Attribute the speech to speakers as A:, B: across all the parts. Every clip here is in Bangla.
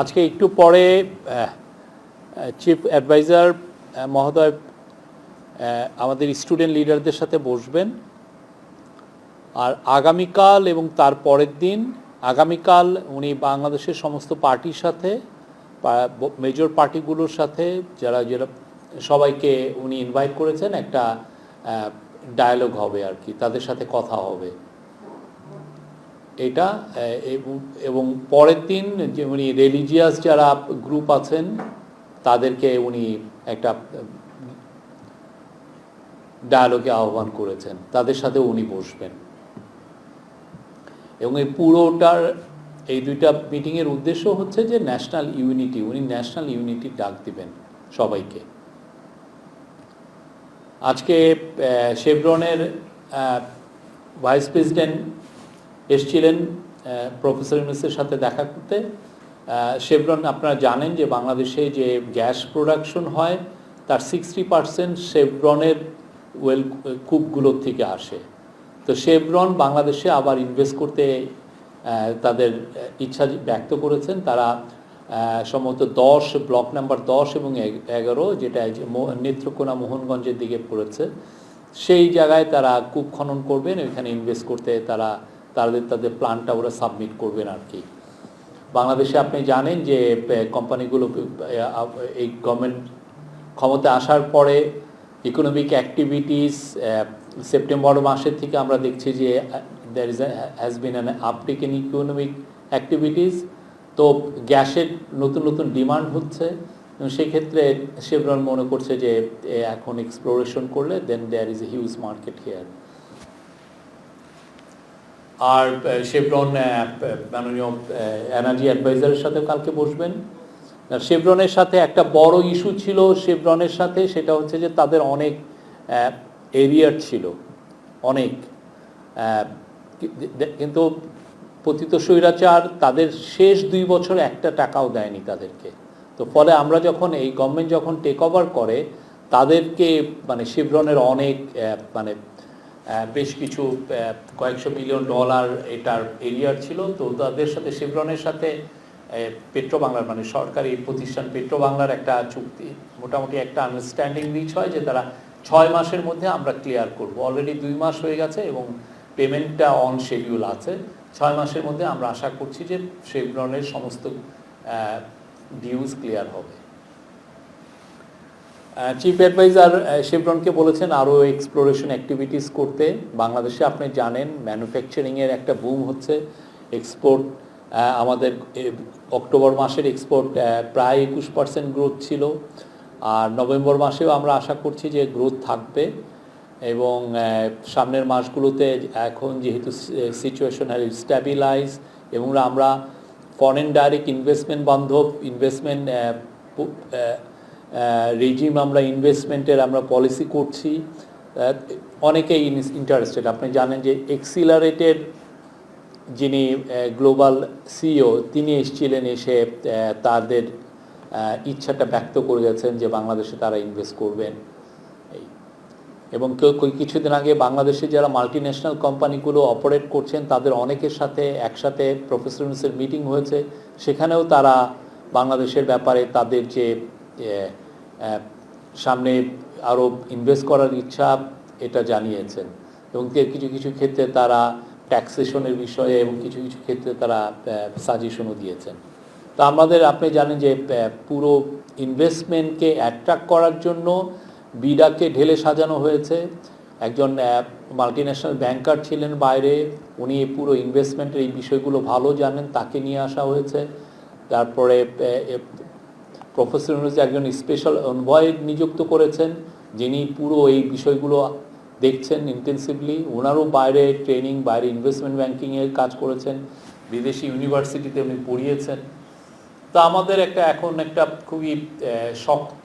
A: আজকে একটু পরে চিফ অ্যাডভাইজার মহোদয় আমাদের স্টুডেন্ট লিডারদের সাথে বসবেন। আর আগামীকাল এবং তার পরের দিন, আগামীকাল উনি বাংলাদেশের সমস্ত পার্টির সাথে মেজর পার্টিগুলোর সাথে, যারা যারা, সবাইকে উনি ইনভাইট করেছেন, একটা ডায়ালগ হবে আর কি, তাদের সাথে কথা হবে। এটা এবং- পরের দিন যে উনি রিলিজিয়াস যারা গ্রুপ আছেন, তাদেরকে উনি একটা ডায়ালগে আহ্বান করেছেন। তাদের সাথে উনি বসবেন। এবং এই পুরোটার, এই দুইটা মিটিংয়ের উদ্দেশ্য হচ্ছে যে ন্যাশনাল ইউনিটি উনি ন্যাশনাল ইউনিটি ডাক দিবেন সবাইকে। আজকে শেভরনের ভাইস প্রেসিডেন্ট এসছিলেন প্রফেসর ইউনুসের সাথে দেখা করতে। শেভরন, আপনারা জানেন যে বাংলাদেশে যে গ্যাস প্রোডাকশন হয়, তার সিক্সটি পার্সেন্ট শেভরনের ওয়েল, কূপগুলোর থেকে আসে। তো শেভরন বাংলাদেশে আবার ইনভেস্ট করতে তাদের ইচ্ছা ব্যক্ত করেছেন। তারা সম্ভবত দশ, ব্লক নাম্বার দশ এবং এগ- এগারো, যেটা নেত্রকোনা মোহনগঞ্জের দিকে পড়েছে। সেই জায়গায় তারা কূপ খনন করবেন ওইখানে ইনভেস্ট করতে তারা তাদের তাদের প্ল্যানটা ওরা সাবমিট করবেন আর কি বাংলাদেশে আপনি জানেন যে কোম্পানিগুলো এই গভর্নমেন্ট ক্ষমতা আসার পরে ইকোনমিক অ্যাক্টিভিটিস সেপ্টেম্বর মাসের থেকে আমরা দেখছি যে there is has been an uptick in economic activities তো গ্যাসের নতুন নতুন ডিমান্ড হচ্ছে। সেক্ষেত্রে শেভরন মনে করছে যে এখন এক্সপ্লোরেশন করলে then there is a huge market here R Chevron মাননীয় এনার্জি অ্যাডভাইজারের সাথে কালকে বসবেন। শেভরনের সাথে একটা বড় ইস্যু ছিল শেভরনের সাথে সেটা হচ্ছে যে তাদের অনেক এরিয়ার ছিল। অনেক। কিন্তু পতিত স্বৈরাচার তাদের শেষ দুই বছর একটা টাকাও দেয়নি তাদেরকে। তো ফলে আমরা যখন এই গভর্নমেন্ট যখন টেক ওভার করে, তাদেরকে মানে শিবরনের অনেক মানে বেশ কিছু কয়েকশো মিলিয়ন ডলার এটার এরিয়ার ছিল। তো তাদের সাথে শিবরনের সাথে পেট্রো বাংলার মানে সরকারি প্রতিষ্ঠান পেট্রো বাংলার একটা চুক্তি। মোটামুটি একটা আন্ডারস্ট্যান্ডিং রিচ হয় যে তারা ছয় মাসের মধ্যে আমরা ক্লিয়ার করব। অলরেডি দুই মাস হয়ে গেছে এবং পেমেন্টটা অন শিডিউল আছে। ছয় মাসের মধ্যে আমরা আশা করছি যে শেভরনের সমস্ত ডিউজ ক্লিয়ার হবে। চিফ অ্যাডভাইজার শেভরনকে বলেছেন আরও এক্সপ্লোরেশন অ্যাক্টিভিটিস করতে। বাংলাদেশে আপনি জানেন ম্যানুফ্যাকচারিংয়ের একটা বুম হচ্ছে। এক্সপোর্ট আমাদের অক্টোবর মাসের এক্সপোর্ট প্রায় একুশ পার্সেন্ট গ্রোথ ছিল। আর নভেম্বর মাসেও আমরা আশা করছি যে গ্রোথ থাকবে। এবং সামনের মাসগুলোতে এখন যেহেতু সিচুয়েশন স্ট্যাবিলাইজ এবং আমরা ফরেন ডাইরেক্ট ইনভেস্টমেন্ট বান্ধব ইনভেস্টমেন্ট রেজিম আমরা ইনভেস্টমেন্টের আমরা পলিসি করছি। অনেকেই ইন্টারেস্টেড আপনি জানেন যে এক্সিলারেটেড যিনি গ্লোবাল সিইও তিনি এসেছিলেন এসে তাদের ইচ্ছাটা ব্যক্ত করে গেছেন যে বাংলাদেশে তারা ইনভেস্ট করবেন। এবং কেউ কিছুদিন আগে বাংলাদেশে যারা মাল্টি ন্যাশনাল কোম্পানিগুলো অপারেট করছেন, তাদের অনেকের সাথে একসাথে প্রফেসর মিটিং হয়েছে। সেখানেও তারা বাংলাদেশের ব্যাপারে তাদের যে সামনে আরও ইনভেস্ট করার ইচ্ছা এটা জানিয়েছেন। এবং কিছু কিছু ক্ষেত্রে তারা ট্যাক্সেশনের বিষয়ে এবং কিছু কিছু ক্ষেত্রে তারা সাজেশনও দিয়েছেন। তো আমাদের, আপনি জানেন যে পুরো ইনভেস্টমেন্টকে অ্যাট্রাক্ট করার জন্য বিডাকে ঢেলে সাজানো হয়েছে। একজন মাল্টি ন্যাশনাল ব্যাংকার ছিলেন বাইরে, উনি পুরো ইনভেস্টমেন্টের এই বিষয়গুলো ভালো জানেন, তাকে নিয়ে আসা হয়েছে। তারপরে প্রফেসর ইউনুস একজন স্পেশাল অনভয় নিযুক্ত করেছেন, যিনি পুরো এই বিষয়গুলো দেখছেন ইন্টেন্সিভলি ওনারও বাইরে ট্রেনিং বাইরে ইনভেস্টমেন্ট ব্যাংকিংয়ের কাজ করেছেন, বিদেশি ইউনিভার্সিটিতে উনি পড়িয়েছেন। তো আমাদের একটা এখন একটা খুবই শক্ত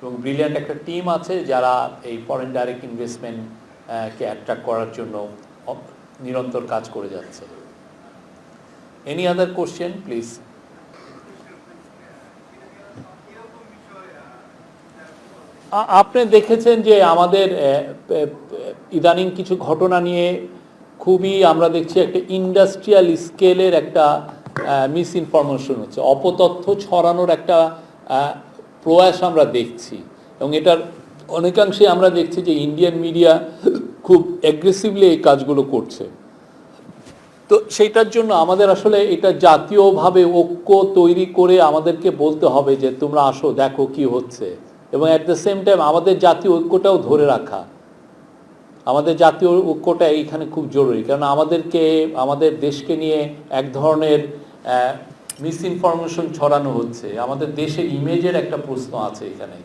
A: এবং ব্রিলিয়ান্ট একটা টিম আছে যারা এই ফরেন ডাইরেক্ট ইনভেস্টমেন্ট কে অ্যাট্রাক্ট করার জন্য নিরন্তর কাজ করে যাচ্ছে। এনি আদার কোশ্চেন প্লিজ আপনি দেখেছেন যে আমাদের ইদানিং কিছু ঘটনা নিয়ে খুবই আমরা দেখছি একটা ইন্ডাস্ট্রিয়াল স্কেলের একটা মিস ইনফরমেশন হচ্ছে। অপতথ্য ছড়ানোর একটা প্রয়াস আমরা দেখছি। এবং এটার অনেকাংশে আমরা দেখছি যে ইন্ডিয়ান মিডিয়া খুব অ্যাগ্রেসিভলি এই কাজগুলো করছে। তো সেইটার জন্য আমাদের আসলে এটা জাতীয়ভাবে ঐক্য তৈরি করে আমাদেরকে বলতে হবে যে তোমরা আসো, দেখো কি হচ্ছে। এবং অ্যাট দ্য সেম টাইম আমাদের জাতীয় ঐক্যটাও ধরে রাখা। আমাদের জাতীয় ঐক্যটা এইখানে খুব জরুরি। কারণ আমাদেরকে, আমাদের দেশকে নিয়ে এক ধরনের মিস ইনফরমেশন ছড়ানো হচ্ছে। আমাদের দেশের ইমেজের একটা প্রশ্ন আছে এখানে।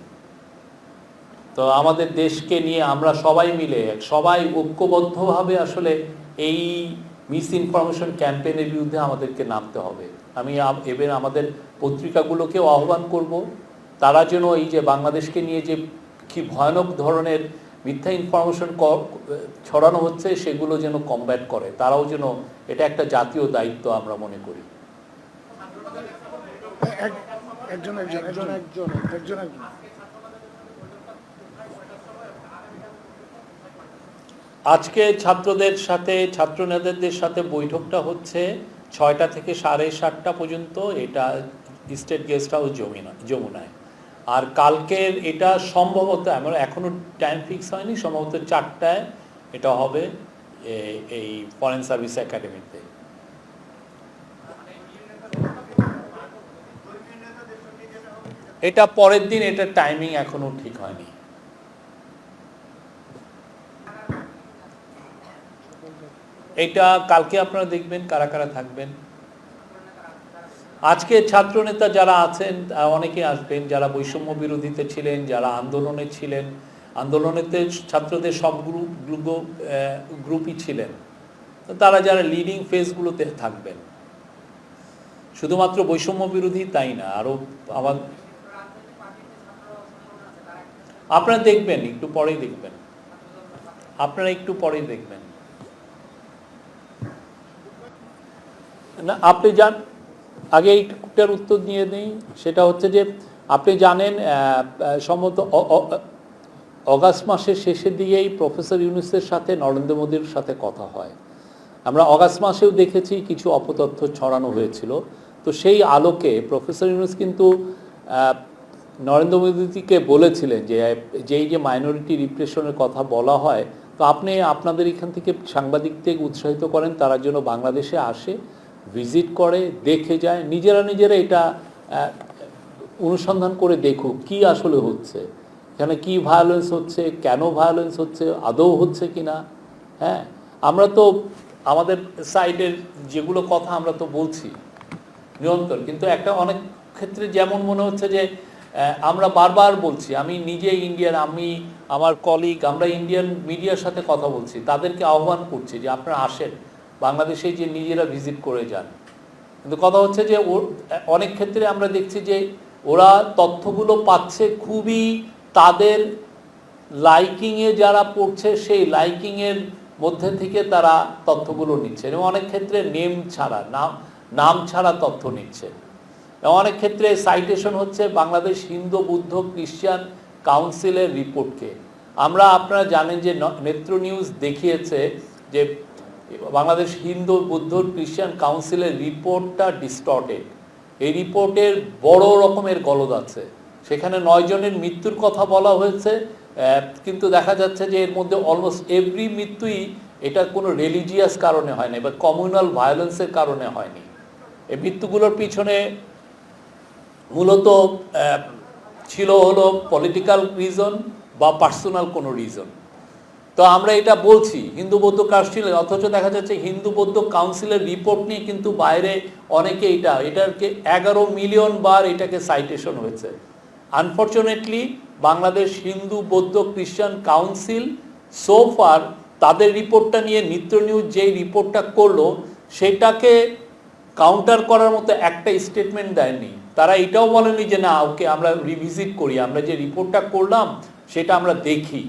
A: তো আমাদের দেশকে নিয়ে আমরা সবাই মিলে, সবাই ঐক্যবদ্ধভাবে আসলে এই মিস ইনফরমেশন ক্যাম্পেইনের বিরুদ্ধে আমাদেরকে নামতে হবে। আমি এবার আমাদের পত্রিকাগুলোকেও আহ্বান করব। তারা যেন এই যে বাংলাদেশকে নিয়ে যে কি ভয়ানক ধরনের মিথ্যা ইনফরমেশন ছড়ানো হচ্ছে সেগুলো যেন কমব্যাট করে। তারাও যেন এটা একটা জাতীয় দায়িত্ব আমরা মনে করি।
B: এক- একজন একজন একজন একজন একজন একজন।
A: আজকে ছাত্রদের সাথে ছাত্র নেতাদের সাথে বৈঠকটা হচ্ছে ছয়টা থেকে সাড়ে সাতটা পর্যন্ত। এটা স্টেট গেস্ট হাউস যমুনা যমুনায়। আর কালকের এটা সম্ভবত, আমার এখনও টাইম ফিক্স হয়নি, সম্ভবত চারটায় এটা হবে এই ফরেন সার্ভিস একাডেমিতে এটা পরের দিন, এটা টাইমিং এখনও ঠিক হয়নি। এটা কালকে আপনারা দেখবেন, কারা কারা থাকবেন। আজকে ছাত্র নেতা যারা আছেন অনেকে আসবেন, যারা বৈষম্য বিরোধীতে ছিলেন, যারা আন্দোলনে ছিলেন, আন্দোলনেতে ছাত্রদের সব গ্রুপ গ্রুপই ছিলেন। তারা যারা লিডিং ফেজগুলোতে থাকবেন। শুধুমাত্র বৈষম্য বিরোধী তাই না আরও আমার আপনারা দেখবেন, একটু পরেই দেখবেন। আপনারা একটু পরেই দেখবেন। না, আপনি যান। আগে এইটার উত্তর নিয়ে নিই সেটা হচ্ছে যে আপনি জানেন সম্ভবত অগাস্ট মাসের শেষের দিকেই প্রফেসর ইউনুসের সাথে, নরেন্দ্র মোদীর সাথে কথা হয়। আমরা অগাস্ট মাসেও দেখেছি কিছু অপতথ্য ছড়ানো হয়েছিল। তো সেই আলোকে প্রফেসর ইউনুস কিন্তু নরেন্দ্র মোদীকে বলেছিলেন যে, যেই যে মাইনরিটি রিপ্রেশনের কথা বলা হয়, তো আপনি আপনাদের এখান থেকে সাংবাদিকদের উৎসাহিত করেন, তারা যেন বাংলাদেশে আসে। ভিজিট করে, দেখে যায়, নিজেরা নিজেরা এটা অনুসন্ধান করে দেখুক কি আসলে হচ্ছে। এখানে কি ভায়োলেন্স হচ্ছে, কেন ভায়োলেন্স হচ্ছে, আদৌ হচ্ছে কি না হ্যাঁ? আমরা তো আমাদের সাইডের যেগুলো কথা আমরা তো বলছি, নিরন্তর। কিন্তু একটা অনেক ক্ষেত্রে যেমন মনে হচ্ছে যে আমরা বারবার বলছি, আমি নিজে ইন্ডিয়ান আমি, আমার কলিগ আমরা ইন্ডিয়ান মিডিয়ার সাথে কথা বলছি, তাদেরকে আহ্বান করছি যে, আপনারা আসেন। বাংলাদেশে যে নিজেরা ভিজিট করে যান। কিন্তু কথা হচ্ছে যে অনেক ক্ষেত্রে আমরা দেখছি যে ওরা তথ্যগুলো পাচ্ছে খুবই তাদের লাইকিংয়ে যারা পড়ছে, সেই লাইকিংয়ের মধ্যে থেকে তারা তথ্যগুলো নিচ্ছে। এবং অনেক ক্ষেত্রে নেম ছাড়া, নাম নাম ছাড়া তথ্য নিচ্ছে। এবং অনেক ক্ষেত্রে সাইটেশন হচ্ছে বাংলাদেশ হিন্দু বুদ্ধ খ্রিস্টান কাউন্সিলের রিপোর্টকে আমরা আপনারা জানেন যে নেত্র নিউজ দেখিয়েছে যে বাংলাদেশ হিন্দু, বৌদ্ধ, খ্রিস্টান কাউন্সিলের রিপোর্টটা ডিস্টর্টেড এই রিপোর্টের বড় রকমের গলদ আছে। সেখানে নয় জনের মৃত্যুর কথা বলা হয়েছে কিন্তু দেখা যাচ্ছে যে এর মধ্যে অলমোস্ট এভরি মৃত্যুই এটা কোনো রিলিজিয়াস কারণে হয়নি বা কমিউনাল ভায়োলেন্সের কারণে হয়নি। এই মৃত্যুগুলোর পিছনে মূলত ছিল হলো পলিটিক্যাল রিজন বা পার্সোনাল কোনো রিজন তো আমরা এটা বলছি, হিন্দু বৌদ্ধ কাউন্সিলের, অথচ দেখা যাচ্ছে হিন্দু বৌদ্ধ কাউন্সিলের রিপোর্ট নিয়ে কিন্তু বাইরে অনেকে এটা, এটাকে এগারো মিলিয়ন বার এটাকে সাইটেশন হয়েছে। আনফর্চুনেটলি বাংলাদেশ হিন্দু বৌদ্ধ খ্রিস্টান কাউন্সিল সোফার তাদের রিপোর্টটা নিয়ে নিত্য নিউজ যেই রিপোর্টটা করল, সেটাকে কাউন্টার করার মতো একটা স্টেটমেন্ট দেয়নি। তারা এটাও বলেনি যে না, ওকে আমরা রিভিজিট করি, আমরা যে রিপোর্টটা করলাম, সেটা আমরা দেখি।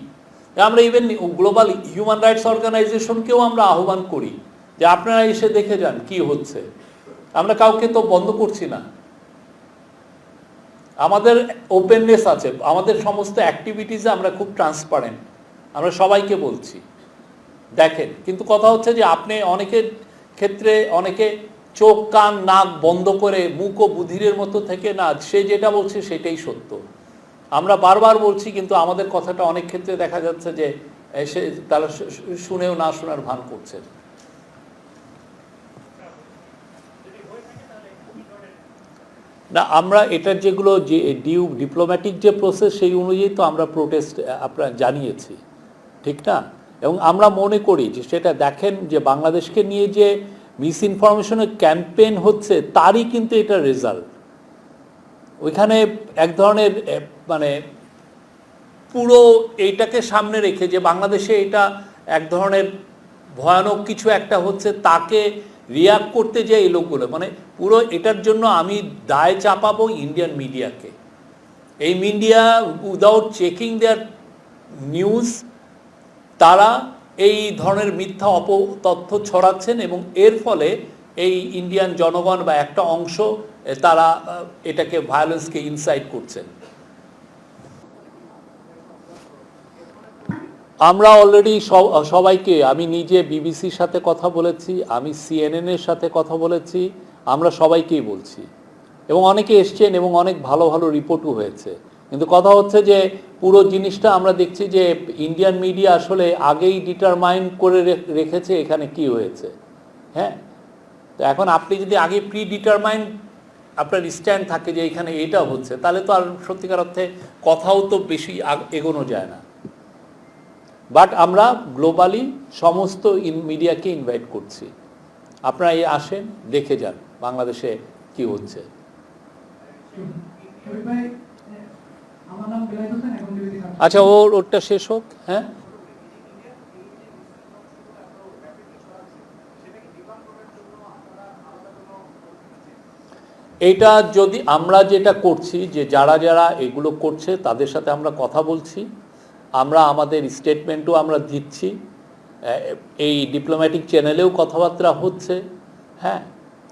A: আমরা ইভেন গ্লোবাল হিউম্যান রাইটস অর্গানাইজেশনকেও আমরা আহ্বান করি যে আপনারা এসে দেখে যান কি হচ্ছে। আমরা কাউকে তো বন্ধ করছি না। আমাদের ওপেননেস আছে, আমাদের সমস্ত অ্যাক্টিভিটিসে আমরা খুব ট্রান্সপারেন্ট আমরা সবাইকে বলছি। দেখেন, কিন্তু কথা হচ্ছে যে আপনি অনেকের ক্ষেত্রে অনেকে চোখ, কান, নাক বন্ধ করে মুখ ও বুধিরের মতো থেকে না, সে যেটা বলছে সেটাই সত্য। আমরা বারবার বলছি কিন্তু আমাদের কথাটা অনেক ক্ষেত্রে দেখা যাচ্ছে যে এ, সে তারা শুনেও না শোনার ভান করছে। না আমরা এটার যেগুলো যে ডিউ ডিপ্লোম্যাটিক যে প্রসেস সেই অনুযায়ী তো আমরা প্রোটেস্ট আপনার জানিয়েছি। ঠিক না? এবং আমরা মনে করি যে সেটা দেখেন যে বাংলাদেশকে নিয়ে যে মিস ইনফরমেশনের ক্যাম্পেইন হচ্ছে তারই কিন্তু এটা রেজাল্ট। ওইখানে এক ধরনের মানে পুরো এইটাকে সামনে রেখে যে বাংলাদেশে এটা এক ধরনের ভয়ানক কিছু একটা হচ্ছে, তাকে রিয়াক্ট করতে যে এই লোকগুলো। মানে পুরো এটার জন্য আমি দায় চাপাবো ইন্ডিয়ান মিডিয়াকে এই media without checking their news তারা এই ধরনের মিথ্যা অপ তথ্য ছড়াচ্ছেন এবং এর ফলে এই ইন্ডিয়ান জনগণ বা একটা অংশ তারা এটাকে ভায়োলেন্সকে ইনসাইট করছেন আমরা অলরেডি সবাইকে, আমি নিজে বিবিসির সাথে কথা বলেছি, আমি সিএনএন এর সাথে কথা বলেছি, আমরা সবাইকেই বলছি। এবং অনেকে এসছেন এবং অনেক ভালো ভালো রিপোর্টও হয়েছে। কিন্তু কথা হচ্ছে যে, পুরো জিনিসটা আমরা দেখছি যে ইন্ডিয়ান মিডিয়া আসলে আগেই ডিটারমাইন করে রেখেছে এখানে কি হয়েছে। হ্যাঁ? তো এখন আপনি যদি আগে প্রি ডিটারমাইন আপনার স্ট্যান্ড থাকে যে এখানে এটা হচ্ছে তাহলে তো আর সত্যিকার অর্থে কথাও তো বেশি এগোনো যায় না। বাট আমরা গ্লোবালি সমস্ত ইন মিডিয়াকে ইনভাইট করছি। আপনারা এই আসেন দেখে যান বাংলাদেশে কি হচ্ছে। আচ্ছা ওর ওরটা শেষ হোক হ্যাঁ? এটা যদি আমরা যেটা করছি, যে যারা যারা এগুলো করছে, তাদের সাথে আমরা কথা বলছি, আমরা আমাদের স্টেটমেন্টও আমরা দিচ্ছি এই ডিপ্লোম্যাটিক চ্যানেলেও কথাবার্তা হচ্ছে হ্যাঁ?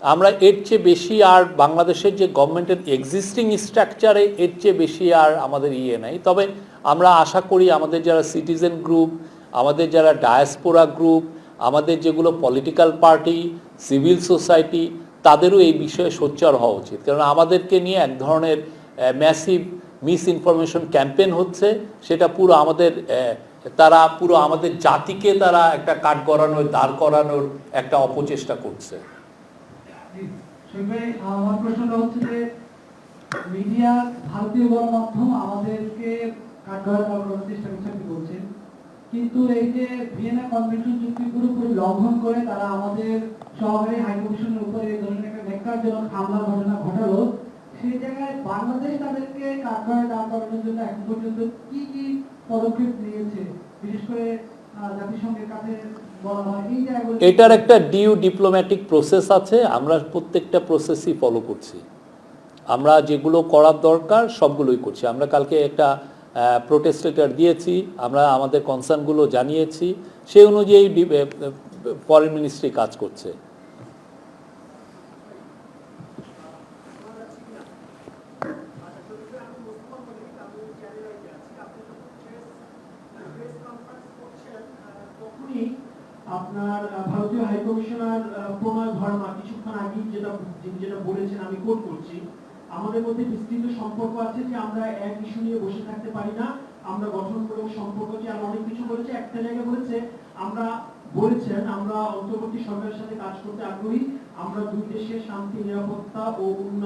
A: আমরা এর চেয়ে বেশি আর বাংলাদেশের যে গভর্নমেন্টের এক্সিস্টিং স্ট্রাকচারে এর চেয়ে বেশি আর আমাদের ইয়ে নাই। তবে আমরা আশা করি আমাদের যারা সিটিজেন গ্রুপ আমাদের যারা ডায়াসপোরা গ্রুপ আমাদের যেগুলো পলিটিক্যাল পার্টি সিভিল সোসাইটি তাদেরও এই বিষয়ে সোচ্চার হওয়া উচিত। কারণ আমাদেরকে নিয়ে এক ধরনের ম্যাসিভ মিস ইনফরমেশন ক্যাম্পেন হচ্ছে, সেটা পুরো আমাদের তারা পুরো আমাদের জাতিকে তারা একটা কাঠ গড়ানোর, দাঁড় করানোর একটা অপচেষ্টা করছে।
C: মিডিয়া ভারতীয় গণমাধ্যম আমাদেরকে করানোর চেষ্টা করছে বলছেন? কিন্তু এই যে ভিয়েনা কনভেনশন চুক্তি পুরোপুরি লঙ্ঘন করে তারা আমাদের সহকারী হাই কমিশনের উপরে এই ধরনের একটা ন্যাক্কারজনক হামলা ঘটনা ঘটালো, সেই জায়গায় বাংলাদেশ তাদেরকে কাঠগড়ায় দাঁড় করানোর জন্য এখন পর্যন্ত কি কি পদক্ষেপ নিয়েছে? বিশেষ করে জাতিসংঘের কাছে
A: এটার একটা ডিউ ডিপ্লোম্যাটিক প্রসেস আছে, আমরা প্রত্যেকটা প্রসেসই ফলো করছি। আমরা যেগুলো করার দরকার সবগুলোই করছি। আমরা কালকে একটা প্রোটেস্ট লেটার দিয়েছি আমরা আমাদের কনসার্নগুলো জানিয়েছি সেই অনুযায়ী ফরেন মিনিস্ট্রি কাজ করছে।
D: আপনার ভারতীয় হাই কমিশনার আহ, প্রণয় কিছুক্ষণ আগে যেটা যেটা বলেছেন আমি কোট করছি। আমাদের মধ্যে বিস্তৃত সম্পর্ক আছে যে আমরা এক ইস্যু নিয়ে বসে থাকতে পারি না। আমরা গঠনমূলক সম্পর্ক যে আর অনেক কিছু বলেছে একটা জায়গায় বলেছে, আমরা বলেছেন, আমরা অন্তর্বর্তী সরকারের সাথে কাজ করতে আগ্রহী। আমরা দুই দেশের শান্তি, নিরাপত্তা ও উন্নয়ন